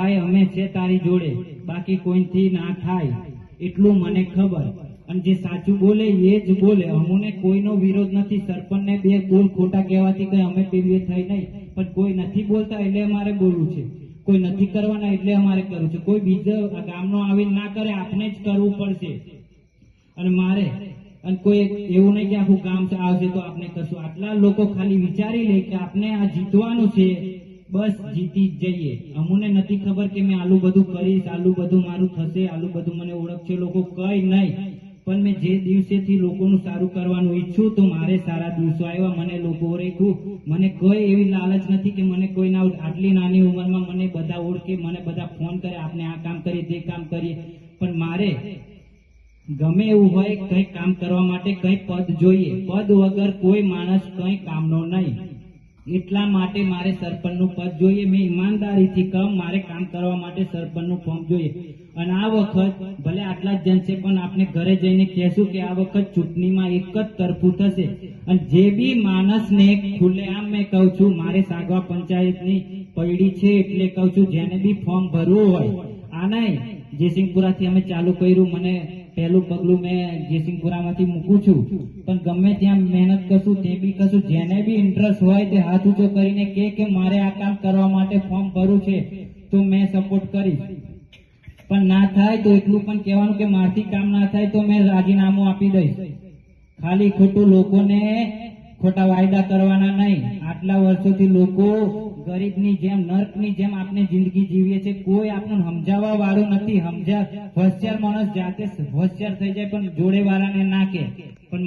ભાઈ, અમે છે તારી જોડે. બાકી કોઈથી ના થાય. એટલું મને ખબર. અને જે સાચું બોલે એ જ બોલે. અમને કોઈનો વિરોધ નથી. સરપંચને બે બોલ ખોટા કહેવાથી કઈ અમે પેલી થઈ નહીં. પણ કોઈ નથી બોલતા એટલે અમારે બોલવું છે. કોઈ નથી કરવાના એટલે અમારે કરવું છે. કોઈ બીજો ગામનો આવીને ના કરે આપણે જ કરવું પડશે. અને મારે, અને કોઈ એવું નહીં કે આખું ગામ આવશે તો આપણે કરશું. આટલા લોકો ખાલી વિચારી લે કે આપણે આ જીતવાનું છે. બસ જીતી જ જઈએ. અમુને નથી ખબર કે મેં આલું બધું કરીશ, આલું બધું મારું થશે, આલું બધું મને ઓળખશે લોકો કઈ નહીં. પણ મેં જે દિવસેથી લોકોનું સારું કરવાનું ઈચ્છું તો મારે સારા દિવસો આવ્યા, મને લોકો ઓળખ્યું. મને કોઈ એવી લાલચ નથી કે મને કોઈ ના આટલી નાની ઉંમરમાં મને બધા ઓળખે, મને બધા ફોન કરે, આપણે આ કામ કરીએ, તે કામ કરીએ. પણ મારે ગમે એવું હોય કઈ કામ કરવા માટે કઈ પદ જોઈએ. પદ વગર કોઈ માણસ કઈ કામનો નહીં. એટલા માટે મારે સરપંચનું પદ જોઈએ. મેં ઈમાનદારીથી કહું, મારે કામ કરવા માટે સરપંચનું ફોર્મ જોઈએ. અને આ વખત ભલે આટલા જ જણ છે, પણ આપણે ઘરે જઈને કહેશું કે આ વખત ચૂંટણીમાં એક જ તરફું થશે. અને જે બી માણસને ખુલ્લેઆમ મેં કહું છું, મારે સાગવા પંચાયતની પૈડી છે એટલે કહું છું, જેને બી ફોર્મ ભરવું હોય. આ નહીં, જયસિંહપુરાથી અમે ચાલુ કર્યું. મને પહેલું પગલું મેં જયસિંહપુરામાંથી મૂકું છું. પણ ગમે ત્યાં મહેનત કરશું, તે બી કરશું. જેને હોય તે હાથ ઊંચો કરીને કે કે મારે આ કામ કરવા માટે ફોર્મ ભરવું છે, તો મેં સપોર્ટ કરીશ. પણ ના થાય તો એટલું પણ કહેવાનું કે મારથી કામ ના થાય તો મેં રાજીનામું આપી દઈશ. ખાલી ખોટું લોકોને ખોટા વાયદા કરવાના નહીં. આટલા વર્ષોથી લોકો ગરીબની જેમ, નર્કની જેમ આપણે જિંદગી જીવીએ છીએ કોઈ આપણને સમજાવવા વાળું નથી. સમજા હોશિયાર માણસ જાતે હોશિયાર થઈ જાય, પણ જોડે વાળાને ના કે પણ